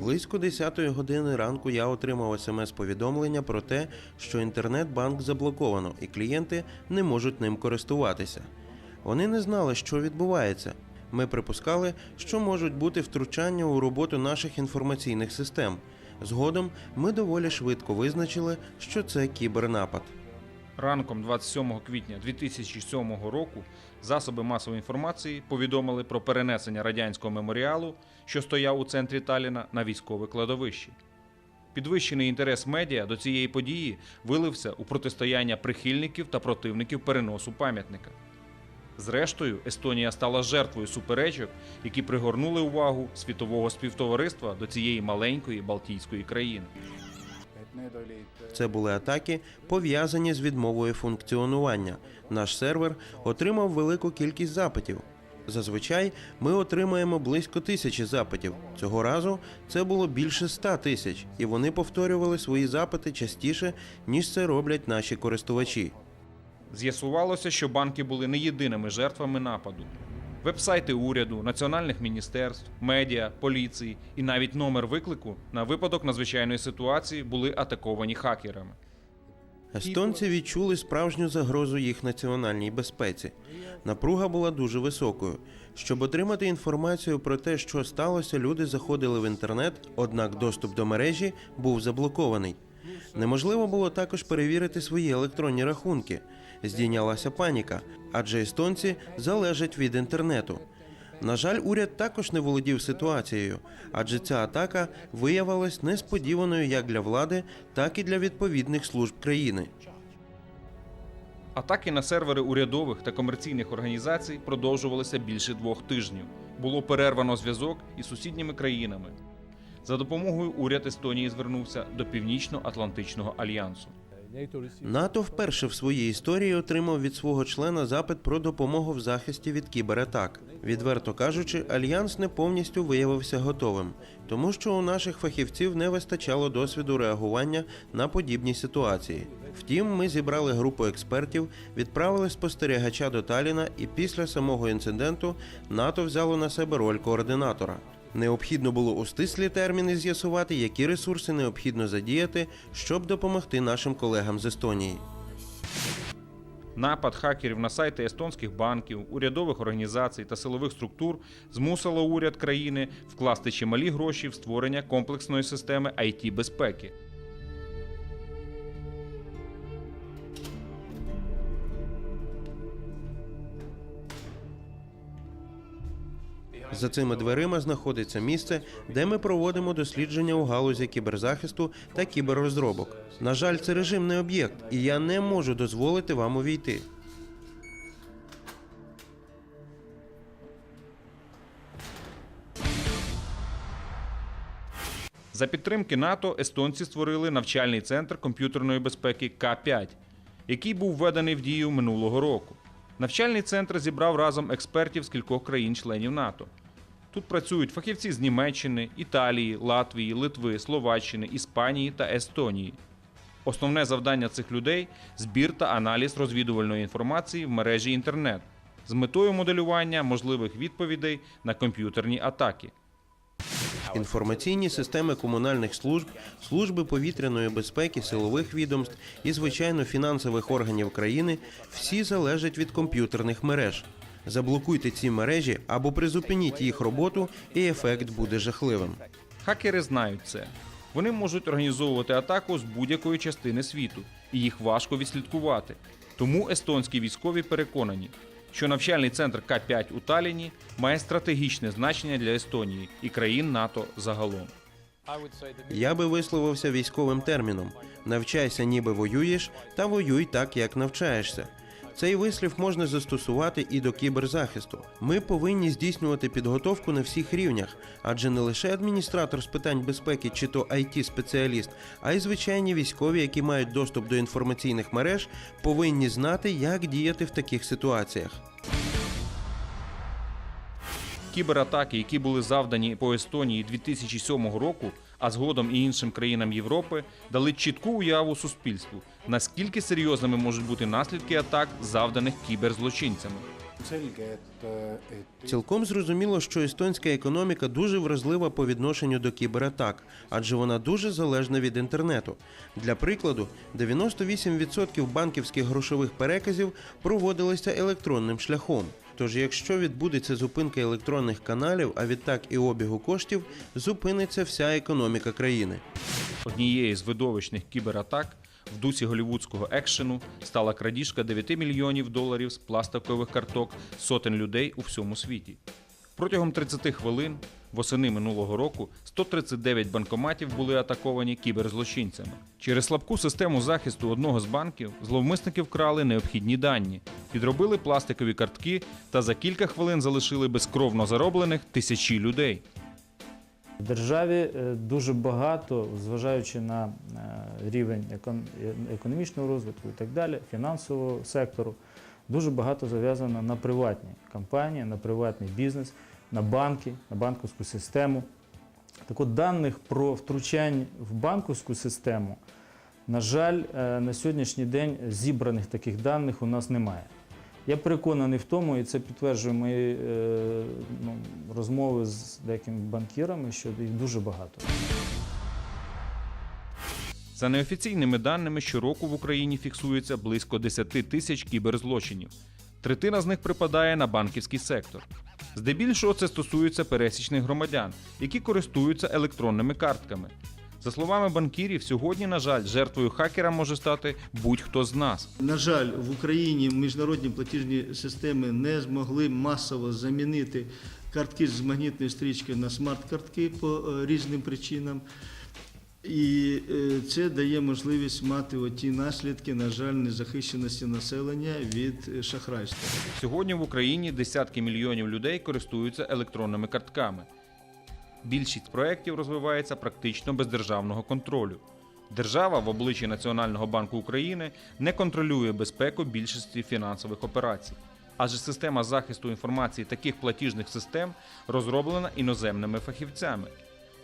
Близько 10-ї години ранку я отримав смс-повідомлення про те, що інтернет-банк заблоковано і клієнти не можуть ним користуватися. Вони не знали, що відбувається. Ми припускали, що можуть бути втручання у роботу наших інформаційних систем. Згодом ми доволі швидко визначили, що це кібернапад. Ранком 27 квітня 2007 року засоби масової інформації повідомили про перенесення радянського меморіалу, що стояв у центрі Таліна, на військове кладовище. Підвищений інтерес медіа до цієї події вилився у протистояння прихильників та противників переносу пам'ятника. Зрештою, Естонія стала жертвою суперечок, які пригорнули увагу світового співтовариства до цієї маленької Балтійської країни. Це були атаки, пов'язані з відмовою функціонування. Наш сервер отримав велику кількість запитів. Зазвичай ми отримаємо близько тисячі запитів. Цього разу це було більше ста тисяч, і вони повторювали свої запити частіше, ніж це роблять наші користувачі. З'ясувалося, що банки були не єдиними жертвами нападу. Вебсайти уряду, національних міністерств, медіа, поліції і навіть номер виклику на випадок надзвичайної ситуації були атаковані хакерами. Естонці відчули справжню загрозу їх національній безпеці. Напруга була дуже високою. Щоб отримати інформацію про те, що сталося, люди заходили в інтернет, однак доступ до мережі був заблокований. Неможливо було також перевірити свої електронні рахунки. Здійнялася паніка, адже естонці залежать від інтернету. На жаль, уряд також не володів ситуацією, адже ця атака виявилась несподіваною як для влади, так і для відповідних служб країни. Атаки на сервери урядових та комерційних організацій продовжувалися більше двох тижнів. Було перервано зв'язок із сусідніми країнами. За допомогою уряд Естонії звернувся до Північно-Атлантичного альянсу. НАТО вперше в своїй історії отримав від свого члена запит про допомогу в захисті від кібератак. Відверто кажучи, альянс не повністю виявився готовим, тому що у наших фахівців не вистачало досвіду реагування на подібні ситуації. Втім, ми зібрали групу експертів, відправили спостерігача до Таліна, і після самого інциденту НАТО взяло на себе роль координатора. Необхідно було у стислі терміни з'ясувати, які ресурси необхідно задіяти, щоб допомогти нашим колегам з Естонії. Напад хакерів на сайти естонських банків, урядових організацій та силових структур змусило уряд країни вкласти чималі гроші в створення комплексної системи it безпеки. За цими дверима знаходиться місце, де ми проводимо дослідження у галузі кіберзахисту та кіберрозробок. На жаль, це режимний об'єкт, і я не можу дозволити вам увійти. За підтримки НАТО естонці створили навчальний центр комп'ютерної безпеки К5, який був введений в дію минулого року. Навчальний центр зібрав разом експертів з кількох країн-членів НАТО. Тут працюють фахівці з Німеччини, Італії, Латвії, Литви, Словаччини, Іспанії та Естонії. Основне завдання цих людей збір та аналіз розвідувальної інформації в мережі інтернет з метою моделювання можливих відповідей на комп'ютерні атаки. Інформаційні системи комунальних служб, служби повітряної безпеки, силових відомств і, звичайно, фінансових органів країни всі залежать від комп'ютерних мереж. Заблокуйте ці мережі або призупиніть їх роботу, і ефект буде жахливим. Хакери знають це. Вони можуть організовувати атаку з будь-якої частини світу, і їх важко відслідкувати. Тому естонські військові переконані, що навчальний центр К5 у Таліні має стратегічне значення для Естонії і країн НАТО загалом. Я би висловився військовим терміном: навчайся, ніби воюєш, та воюй так, як навчаєшся. Цей вислів можна застосувати і до кіберзахисту. Ми повинні здійснювати підготовку на всіх рівнях, адже не лише адміністратор з питань безпеки чи то it спеціаліст а й звичайні військові, які мають доступ до інформаційних мереж, повинні знати, як діяти в таких ситуаціях. Кібератаки, які були завдані по Естонії 2007 року, а згодом і іншим країнам Європи, дали чітку уяву суспільству, наскільки серйозними можуть бути наслідки атак, завданих кіберзлочинцями. Цілком зрозуміло, що естонська економіка дуже вразлива по відношенню до кібератак, адже вона дуже залежна від інтернету. Для прикладу, 98% банківських грошових переказів проводилися електронним шляхом. Тож, якщо відбудеться зупинка електронних каналів, а відтак і обігу коштів, зупиниться вся економіка країни. Однією з видовищних кібератак в дусі голівудського екшену стала крадіжка 9 мільйонів доларів з пластикових карток сотень людей у всьому світі. Протягом 30 хвилин восени минулого року 139 банкоматів були атаковані кіберзлочинцями. Через слабку систему захисту одного з банків зловмисники вкрали необхідні дані, підробили пластикові картки та за кілька хвилин залишили безкровно зароблених тисячі людей. В державі е, дуже багато, зважаючи на е, рівень економічного розвитку і так далі, фінансового сектору, дуже багато зав'язано на приватні компанії, на приватний бізнес, на банки, на банківську систему. Так от даних про втручань в банківську систему, на жаль, е, на сьогоднішній день зібраних таких даних у нас немає. Я переконаний в тому, і це підтверджує мої е, ну, розмови з деякими банкірами, що їх дуже багато. За неофіційними даними, щороку в Україні фіксується близько 10 тисяч кіберзлочинів. Третина з них припадає на банківський сектор. Здебільшого це стосується пересічних громадян, які користуються електронними картками. За словами банкірів, сьогодні, на жаль, жертвою хакера може стати будь-хто з нас. На жаль, в Україні міжнародні платіжні системи не змогли масово замінити картки з магнітної стрічки на смарт-картки по е, різним причинам. І е, це дає можливість мати оті наслідки, на жаль, незахищеності населення від е, шахрайства. Сьогодні в Україні десятки мільйонів людей користуються електронними картками. Більшість проєктів розвивається практично без державного контролю. Держава в обличчі Національного банку України не контролює безпеку більшості фінансових операцій, адже система захисту інформації таких платіжних систем розроблена іноземними фахівцями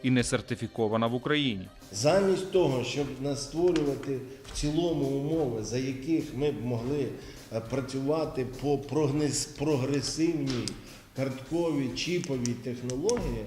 і не сертифікована в Україні. Замість того, щоб нас створювати в цілому умови, за яких ми б могли е, працювати по прогресивній картковій чіповій технології,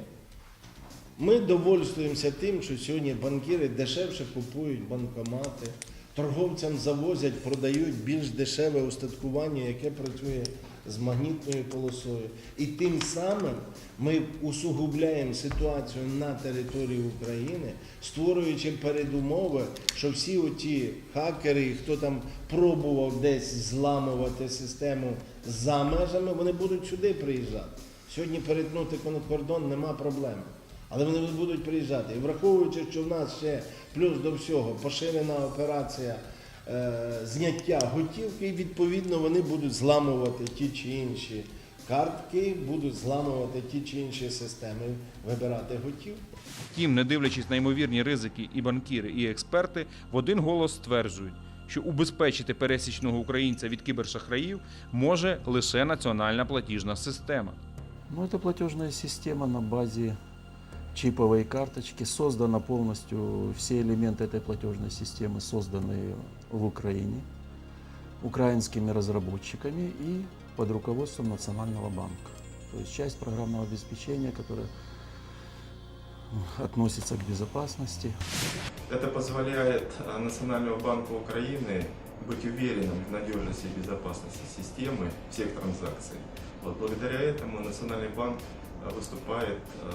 ми довольствуємося тим, що сьогодні банкіри дешевше купують банкомати, торговцям завозять, продають більш дешеве устаткування, яке працює з магнітною полосою. І тим самим ми усугубляємо ситуацію на території України, створюючи передумови, що всі оті хакери, хто там пробував десь зламувати систему за межами, вони будуть сюди приїжджати. Сьогодні перетнути кордон нема проблеми. Але вони будуть приїжджати. І враховуючи, що в нас ще плюс до всього поширена операція зняття готівки, і відповідно вони будуть зламувати ті чи інші картки, будуть зламувати ті чи інші системи, вибирати готівку. Втім, не дивлячись на ймовірні ризики, і банкіри, і експерти в один голос стверджують, що убезпечити пересічного українця від кібершахраїв може лише національна платіжна система. Ну, это платежная система на базе чиповой карточки. Создана полностью, все элементы этой платежной системы созданы в Украине украинскими разработчиками и под руководством Национального банка. То есть часть программного обеспечения, которая м, относится к безопасности, Это позволяет э, Национальному банку Украины быть уверенным в надежности и безопасности системы всех транзакций. Вот, благодаря этому Национальный банк э, выступает э,